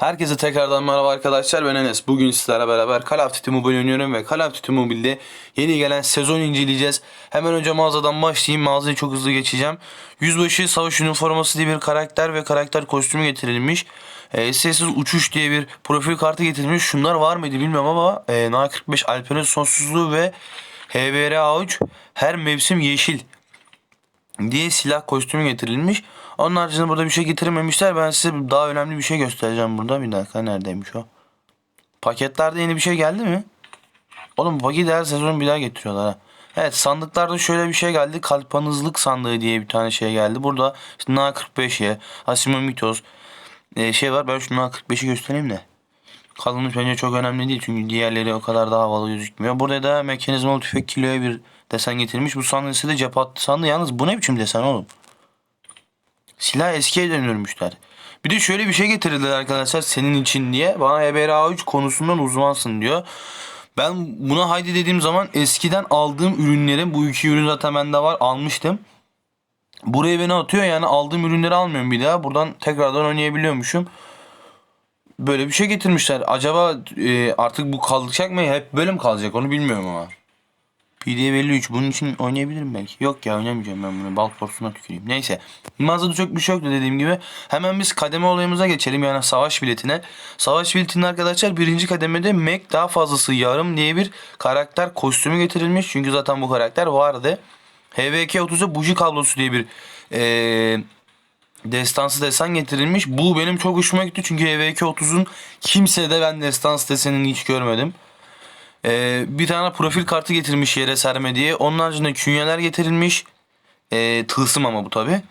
Herkese tekrardan merhaba arkadaşlar ben Enes. Bugün sizlerle beraber Call of Duty Mobile oynuyorum ve Call of Duty Mobile'de yeni gelen sezon inceleyeceğiz. Hemen önce mağazadan başlayayım. Mağazayı çok hızlı geçeceğim. Yüzbaşı savaş üniforması diye bir karakter ve karakter kostümü getirilmiş. E, sessiz uçuş diye bir profil kartı getirilmiş. Şunlar var mıydı bilmiyorum ama e, Na45 Alper'in sonsuzluğu ve HBR Avuç her mevsim yeşil diye silah kostümü getirilmiş. Onun haricinde burada bir şey getirmemişler. Ben size daha önemli bir şey göstereceğim burada. Bir dakika neredeymiş o? Paketlerde yeni bir şey geldi mi? Oğlum bu paketi her sezon bir daha getiriyorlar ha. Evet sandıklarda şöyle bir şey geldi. Kalpanızlık sandığı diye bir tane şey geldi. Burada işte Na45'ye, Asimomitos e, şey var. Ben şu Na45'i göstereyim de. Kalınlık bence çok önemli değil çünkü diğerleri o kadar daha havalı gözükmüyor. Burada da mekanizmalı tüfek kiloya bir desen getirmiş. Bu ise de cep hattı sandığı. Yalnız bu ne biçim desen oğlum? Silah eskiye dönürmüşler. Bir de şöyle bir şey getirdiler arkadaşlar senin için diye. Bana EBRA 3 konusundan uzmansın diyor. Ben buna haydi dediğim zaman eskiden aldığım ürünlerin bu iki ürün zaten bende var almıştım. Buraya beni atıyor yani aldığım ürünleri almıyorum bir daha. Buradan tekrardan oynayabiliyormuşum. Böyle bir şey getirmişler. Acaba e, artık bu kalacak mı? Hep böyle mi kalacak onu bilmiyorum ama. PD 53 bunun için oynayabilirim belki. Yok ya oynamayacağım ben bunu. Bal porsuna tüküreyim. Neyse. Mağazada çok bir şey yoktu dediğim gibi. Hemen biz kademe olayımıza geçelim yani savaş biletine. Savaş biletinde arkadaşlar birinci kademede Mac daha fazlası yarım diye bir karakter kostümü getirilmiş. Çünkü zaten bu karakter vardı. HVK 30'a buji kablosu diye bir eee destansı desen getirilmiş. Bu benim çok hoşuma gitti çünkü HVK 30'un kimsede ben destans desenini hiç görmedim. Ee, bir tane profil kartı getirmiş yere serme diye. Onun haricinde künyeler getirilmiş. Ee, tılsım ama bu tabi.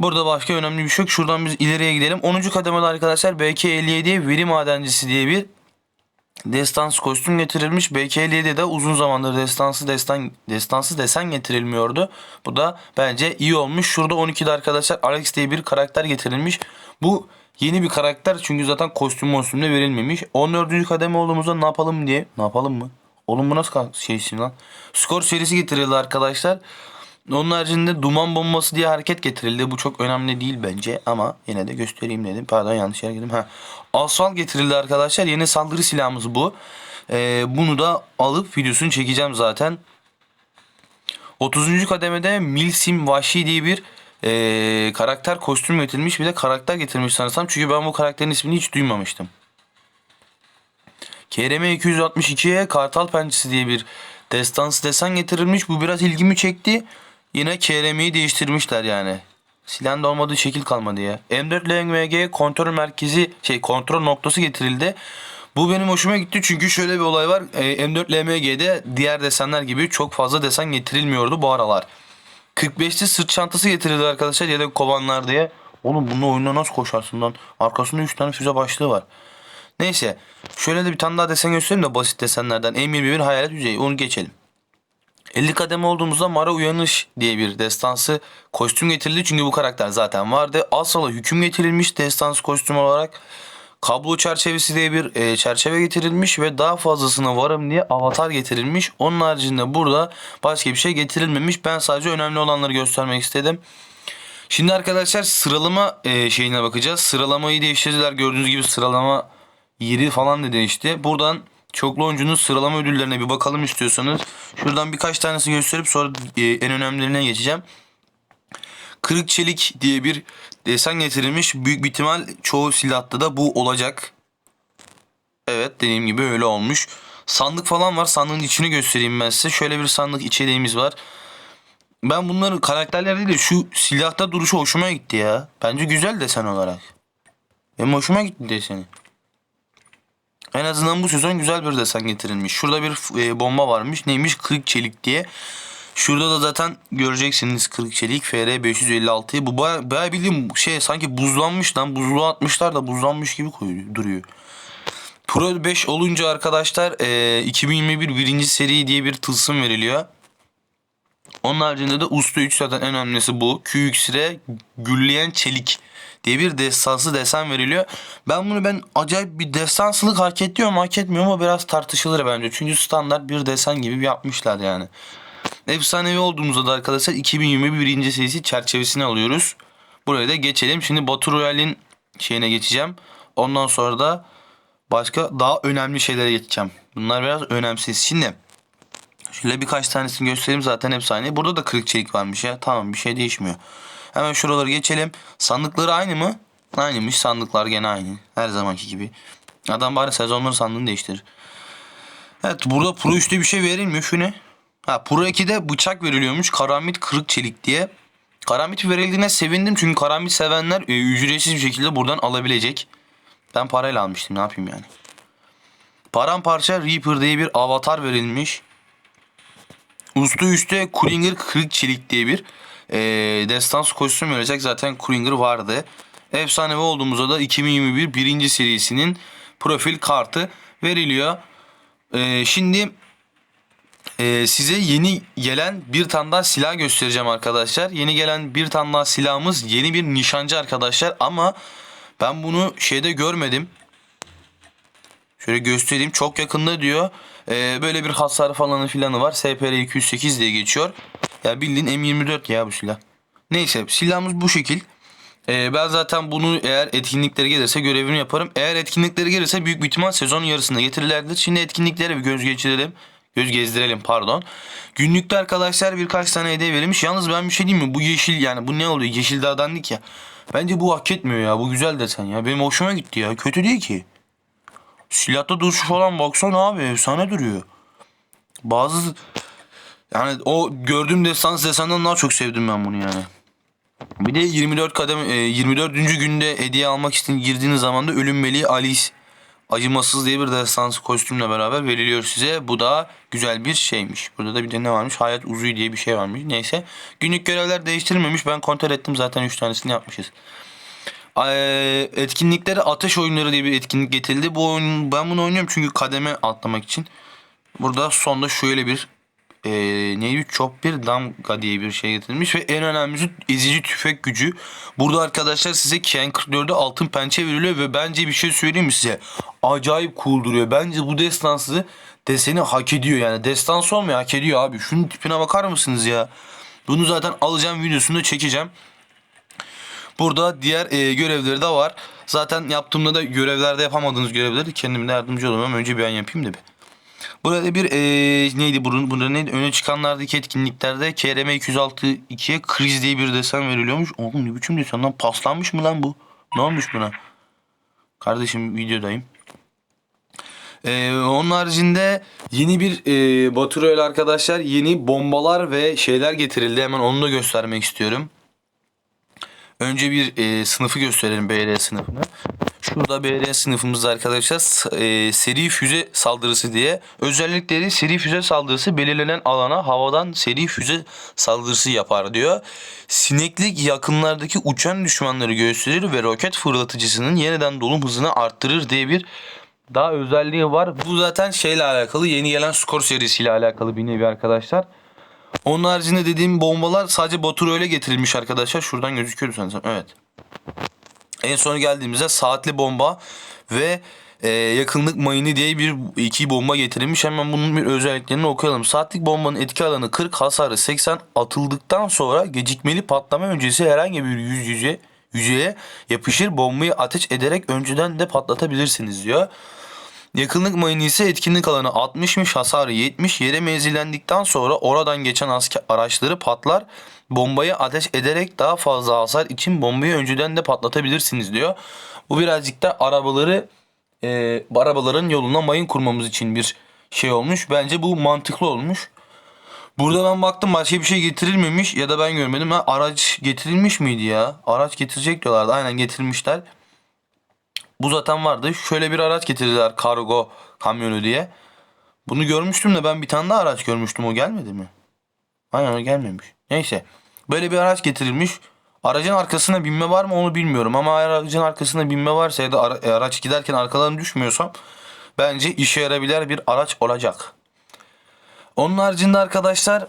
Burada başka önemli bir şey yok. Şuradan biz ileriye gidelim. 10. kademede arkadaşlar BK57'ye veri madencisi diye bir destans kostüm getirilmiş. BK57'de de uzun zamandır destansı destan destansı desen getirilmiyordu. Bu da bence iyi olmuş. Şurada 12'de arkadaşlar Alex diye bir karakter getirilmiş. Bu yeni bir karakter çünkü zaten kostüm kostümde verilmemiş. 14. kademe olduğumuzda ne yapalım diye. Ne yapalım mı? Oğlum bu nasıl şeysin lan? Skor serisi getirildi arkadaşlar. Onun haricinde duman bombası diye hareket getirildi. Bu çok önemli değil bence ama yine de göstereyim dedim. Pardon yanlış yere girdim. Ha. Asfalt getirildi arkadaşlar. Yeni saldırı silahımız bu. Ee, bunu da alıp videosunu çekeceğim zaten. 30. kademede Milsim Vahşi diye bir ee, karakter kostüm getirmiş. Bir de karakter getirmiş sanırsam. Çünkü ben bu karakterin ismini hiç duymamıştım. KRM 262'ye Kartal Pençesi diye bir destansı desen getirilmiş. Bu biraz ilgimi çekti. Yine KRM'yi değiştirmişler yani. Silahın da olmadığı şekil kalmadı ya. M4 LMG kontrol merkezi şey kontrol noktası getirildi. Bu benim hoşuma gitti çünkü şöyle bir olay var. E, M4 LMG'de diğer desenler gibi çok fazla desen getirilmiyordu bu aralar. 45'li sırt çantası getirildi arkadaşlar ya da kovanlar diye. Oğlum bununla oyunda nasıl koşarsın lan? Arkasında 3 tane füze başlığı var. Neyse. Şöyle de bir tane daha desen göstereyim de basit desenlerden. M21 hayalet yüzeyi. Onu geçelim. 50 kademe olduğumuzda Mara Uyanış diye bir destansı kostüm getirildi. Çünkü bu karakter zaten vardı. Asal'a hüküm getirilmiş destansı kostüm olarak. Kablo çerçevesi diye bir e, çerçeve getirilmiş ve daha fazlasına varım diye avatar getirilmiş. Onun haricinde burada başka bir şey getirilmemiş. Ben sadece önemli olanları göstermek istedim. Şimdi arkadaşlar sıralama e, şeyine bakacağız. Sıralamayı değiştirdiler. Gördüğünüz gibi sıralama yeri falan da değişti. Buradan çoklu oyuncunun sıralama ödüllerine bir bakalım istiyorsanız. Şuradan birkaç tanesi gösterip sonra e, en önemlilerine geçeceğim. Kırık çelik diye bir desen getirilmiş. Büyük bir ihtimal çoğu silahta da bu olacak. Evet dediğim gibi öyle olmuş. Sandık falan var. Sandığın içini göstereyim ben size. Şöyle bir sandık içeriğimiz var. Ben bunların karakterler değil de şu silahta duruşu hoşuma gitti ya. Bence güzel desen olarak. Benim hoşuma gitti deseni. En azından bu sezon güzel bir desen getirilmiş. Şurada bir e, bomba varmış. Neymiş? Kırık çelik diye. Şurada da zaten göreceksiniz kırık çelik FR 556'yı. Bu baya, baya bildiğim şey sanki buzlanmış lan. Buzluğa atmışlar da buzlanmış gibi koyuyor, duruyor. Pro 5 olunca arkadaşlar e, 2021 birinci seri diye bir tılsım veriliyor. Onun haricinde de Usta 3 zaten en önemlisi bu. QX'e gülleyen çelik diye bir destansı desen veriliyor. Ben bunu ben acayip bir destansılık hak ediyor hak etmiyor mu biraz tartışılır bence. Çünkü standart bir desen gibi yapmışlar yani. Efsanevi olduğumuzda da arkadaşlar 2021 birinci serisi çerçevesini alıyoruz. Buraya da geçelim. Şimdi Battle Royale'in şeyine geçeceğim. Ondan sonra da başka daha önemli şeylere geçeceğim. Bunlar biraz önemsiz. Şimdi şöyle birkaç tanesini göstereyim zaten aynı. Burada da kırık çelik varmış ya. Tamam bir şey değişmiyor. Hemen şuraları geçelim. Sandıkları aynı mı? Aynıymış. Sandıklar gene aynı. Her zamanki gibi. Adam bari sezonları sandığını değiştirir. Evet burada Pro 3'te bir şey verilmiyor. Şu ne? Ha Pro 2'de bıçak veriliyormuş. Karamit kırık çelik diye. Karamit verildiğine sevindim çünkü karamit sevenler e, ücretsiz bir şekilde buradan alabilecek. Ben parayla almıştım ne yapayım yani. Paramparça Reaper diye bir avatar verilmiş. Usta üstte Kuringer kırık çelik diye bir e, destans kostüm verecek. Zaten Kuringer vardı. Efsanevi olduğumuzda da 2021 birinci serisinin profil kartı veriliyor. E, şimdi ee, size yeni gelen bir tane daha silah göstereceğim arkadaşlar. Yeni gelen bir tane daha silahımız yeni bir nişancı arkadaşlar ama ben bunu şeyde görmedim. Şöyle göstereyim çok yakında diyor. Ee, böyle bir hasar falanı filanı var. SPR 208 diye geçiyor. Ya bildiğin M24 ya bu silah. Neyse silahımız bu şekil. Ee, ben zaten bunu eğer etkinlikleri gelirse görevini yaparım. Eğer etkinlikleri gelirse büyük bir ihtimal sezonun yarısında getirirlerdir. Şimdi etkinliklere bir göz geçirelim. Göz gezdirelim pardon. Günlükte arkadaşlar birkaç tane hediye verilmiş. Yalnız ben bir şey diyeyim mi? Bu yeşil yani bu ne oluyor? Yeşil dağdandık ya. Bence bu hak etmiyor ya. Bu güzel desen ya. Benim hoşuma gitti ya. Kötü değil ki. Silahta duruşu falan baksana abi. Efsane duruyor. Bazı yani o gördüğüm destans desenden daha çok sevdim ben bunu yani. Bir de 24 kadem e, 24. günde hediye almak için girdiğiniz zaman da ölüm meleği Alice acımasız diye bir destansı kostümle beraber veriliyor size. Bu da güzel bir şeymiş. Burada da bir de ne varmış? Hayat uzuyu diye bir şey varmış. Neyse. Günlük görevler değiştirilmemiş. Ben kontrol ettim zaten 3 tanesini yapmışız. Ee, etkinliklere ateş oyunları diye bir etkinlik getirildi. Bu oyun ben bunu oynuyorum çünkü kademe atlamak için. Burada sonda şöyle bir e, neydi çok bir damga diye bir şey getirilmiş ve en önemlisi ezici tüfek gücü. Burada arkadaşlar size KN44'de altın pençe veriliyor ve bence bir şey söyleyeyim mi size? Acayip cool duruyor. Bence bu destansı deseni hak ediyor yani. Destans olmuyor hak ediyor abi. Şunun tipine bakar mısınız ya? Bunu zaten alacağım videosunu da çekeceğim. Burada diğer e, görevleri de var. Zaten yaptığımda da görevlerde yapamadığınız görevleri kendimde yardımcı olamam. Önce bir an yapayım da bir. Burada bir e, neydi bunun burada neydi öne çıkanlardaki etkinliklerde KRM 206 2'ye kriz diye bir desen veriliyormuş. Oğlum ne biçim desen lan paslanmış mı lan bu? Ne olmuş buna? Kardeşim videodayım. Ee, onun haricinde yeni bir e, Baturöl arkadaşlar yeni bombalar ve şeyler getirildi. Hemen onu da göstermek istiyorum. Önce bir e, sınıfı gösterelim BR sınıfını. Şurada BR sınıfımızda arkadaşlar e, seri füze saldırısı diye özellikleri seri füze saldırısı belirlenen alana havadan seri füze saldırısı yapar diyor. Sineklik yakınlardaki uçan düşmanları gösterir ve roket fırlatıcısının yeniden dolum hızını arttırır diye bir daha özelliği var. Bu zaten şeyle alakalı yeni gelen skor serisiyle alakalı bir nevi arkadaşlar. Onun haricinde dediğim bombalar sadece Batur öyle getirilmiş arkadaşlar. Şuradan gözüküyor sanırsam. Evet. En son geldiğimizde saatli bomba ve e, yakınlık mayını diye bir iki bomba getirilmiş. Hemen bunun bir özelliklerini okuyalım. Saatlik bombanın etki alanı 40, hasarı 80 atıldıktan sonra gecikmeli patlama öncesi herhangi bir yüz yüze yüzeye yapışır bombayı ateş ederek önceden de patlatabilirsiniz diyor. Yakınlık mayını ise etkinlik alanı 60'mış, hasarı 70. Yere menzillendikten sonra oradan geçen asker araçları patlar. Bombayı ateş ederek daha fazla hasar için bombayı önceden de patlatabilirsiniz diyor. Bu birazcık da arabaları e, arabaların yoluna mayın kurmamız için bir şey olmuş. Bence bu mantıklı olmuş. Burada ben baktım başka bir şey getirilmemiş ya da ben görmedim. Ha, araç getirilmiş miydi ya? Araç getirecek diyorlardı. Aynen getirilmişler. Bu zaten vardı. Şöyle bir araç getirdiler kargo kamyonu diye. Bunu görmüştüm de ben bir tane daha araç görmüştüm. O gelmedi mi? Aynen o gelmemiş. Neyse. Böyle bir araç getirilmiş. Aracın arkasına binme var mı onu bilmiyorum. Ama aracın arkasına binme varsa ya da e, araç giderken arkadan düşmüyorsam bence işe yarabilen bir araç olacak. Onun haricinde arkadaşlar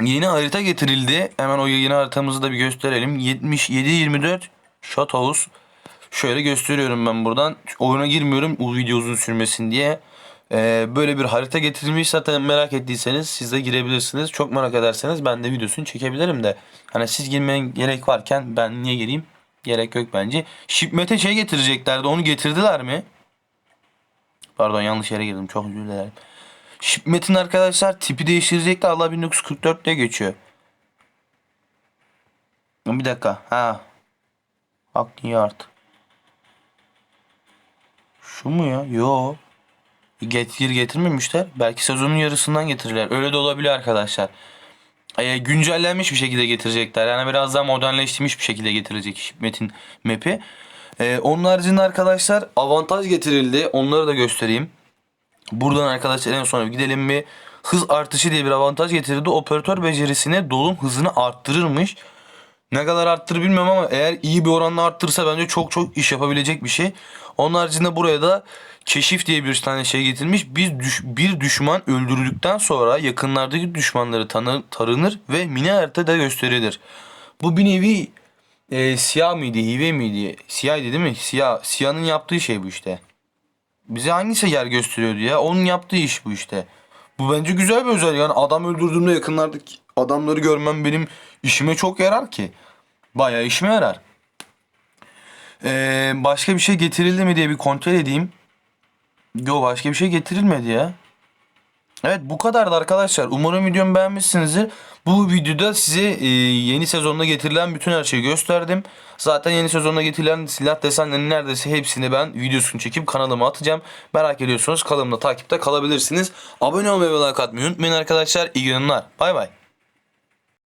yeni harita getirildi. Hemen o yeni haritamızı da bir gösterelim. 77-24 Shot. Şöyle gösteriyorum ben buradan. Oyuna girmiyorum o video uzun sürmesin diye. Ee, böyle bir harita getirilmiş zaten merak ettiyseniz siz de girebilirsiniz. Çok merak ederseniz ben de videosunu çekebilirim de. Hani siz girmeye gerek varken ben niye gireyim? Gerek yok bence. Shipmet'e şey getireceklerdi. Onu getirdiler mi? Pardon yanlış yere girdim. Çok özür dilerim. Shipmet'in arkadaşlar tipi değiştirecekler. Allah 1944 diye geçiyor. Bir dakika. Ha. Niye artık? Şu mu ya? Yo. Getir getirmemişler. Belki sezonun yarısından getirirler. Öyle de olabilir arkadaşlar. E, güncellenmiş bir şekilde getirecekler. Yani biraz daha modernleştirilmiş bir şekilde getirecek Shipmet'in map'i. E, onun haricinde arkadaşlar avantaj getirildi. Onları da göstereyim. Buradan arkadaşlar en sonra gidelim bir hız artışı diye bir avantaj getirdi. Operatör becerisine dolum hızını arttırırmış. Ne kadar arttırır bilmiyorum ama eğer iyi bir oranla arttırırsa bence çok çok iş yapabilecek bir şey. Onun haricinde buraya da keşif diye bir tane şey getirmiş. Bir, düş- bir düşman öldürüldükten sonra yakınlardaki düşmanları tanı- taranır ve mini haritada gösterilir. Bu bir nevi e, siyah mıydı, hive miydi? Siyahdı değil mi? Siyah, siyahın yaptığı şey bu işte. Bize hangisi yer gösteriyordu ya? Onun yaptığı iş bu işte. Bu bence güzel bir özellik. Yani adam öldürdüğümde yakınlardaki adamları görmem benim işime çok yarar ki. Bayağı işime yarar. Ee, başka bir şey getirildi mi diye bir kontrol edeyim. Yo başka bir şey getirilmedi ya. Evet bu kadardı arkadaşlar. Umarım videomu beğenmişsinizdir. Bu videoda size e, yeni sezonda getirilen bütün her şeyi gösterdim. Zaten yeni sezonda getirilen silah desenlerinin neredeyse hepsini ben videosunu çekip kanalıma atacağım. Merak ediyorsanız kanalımda takipte kalabilirsiniz. Abone olmayı ve like atmayı unutmayın arkadaşlar. İyi günler. Bay bay.